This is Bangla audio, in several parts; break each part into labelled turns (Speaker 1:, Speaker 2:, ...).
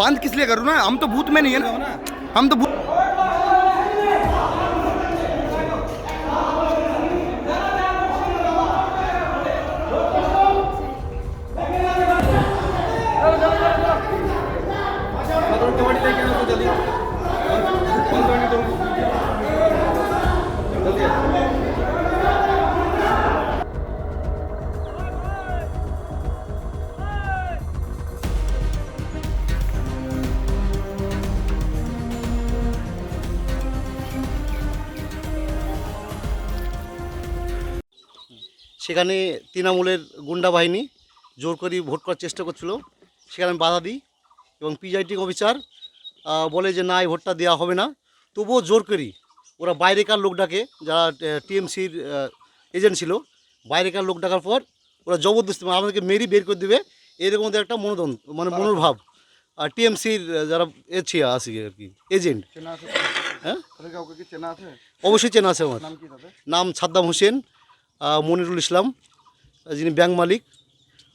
Speaker 1: बंद किस लिए करूँ ना? हम तो भूत में नहीं है ना। हम तो भूत
Speaker 2: সেখানে তৃণমূলের গুন্ডা বাহিনী জোর করে ভোট করার চেষ্টা করছিল। সেখানে আমি বাধা দিই এবং প্রিজাইডিং অফিসার বলে যে না এই ভোটটা দেওয়া হবে না। তবুও জোর করি ওরা বাইরেকার লোক ডাকে যারা টিএমসির এজেন্ট ছিল বাইরেকার লোক ডাকার পর ওরা জবরদস্তি মানে আমাদেরকে মেরি বের করে দেবে। এরকম ওদের একটা মনোদন মানে মনোভাব। আর টিএমসির যারা এ ছিল আছে আর কি এজেন্ট। হ্যাঁ? অবশ্যই চেনা আছে আমার।
Speaker 1: নাম
Speaker 2: সাদ্দাম হোসেন। মনিরুল ইসলাম যিনি ব্যাংক মালিক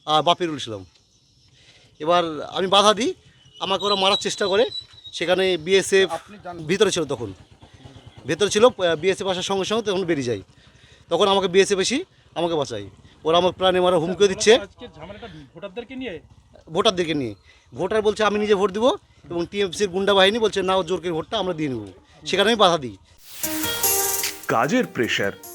Speaker 2: আর বাপিরুল ইসলাম। এবার আমি বাধা দিই আমাকে ওরা মারার চেষ্টা করে। সেখানে বিএসএফ ভিতরে ছিল তখন। ভেতরে ছিল বিএসএফ আসার সঙ্গে সঙ্গে তখন বেরিয়ে যায়। তখন আমাকে বিএসএফ এসি আমাকে বাঁচাই ওরা আমার প্রাণে মারা হুমকিও দিচ্ছে।
Speaker 3: ভোটারদেরকে নিয়ে?
Speaker 2: ভোটারদেরকে নিয়ে। ভোটার বলছে আমি নিজে ভোট দিব এবং টিএমসির গুন্ডা বাহিনী বলছে না ও জোর করে ভোটটা আমরা দিয়ে নেব। সেখানে আমি বাধা দিই।
Speaker 4: কাজের প্রেশার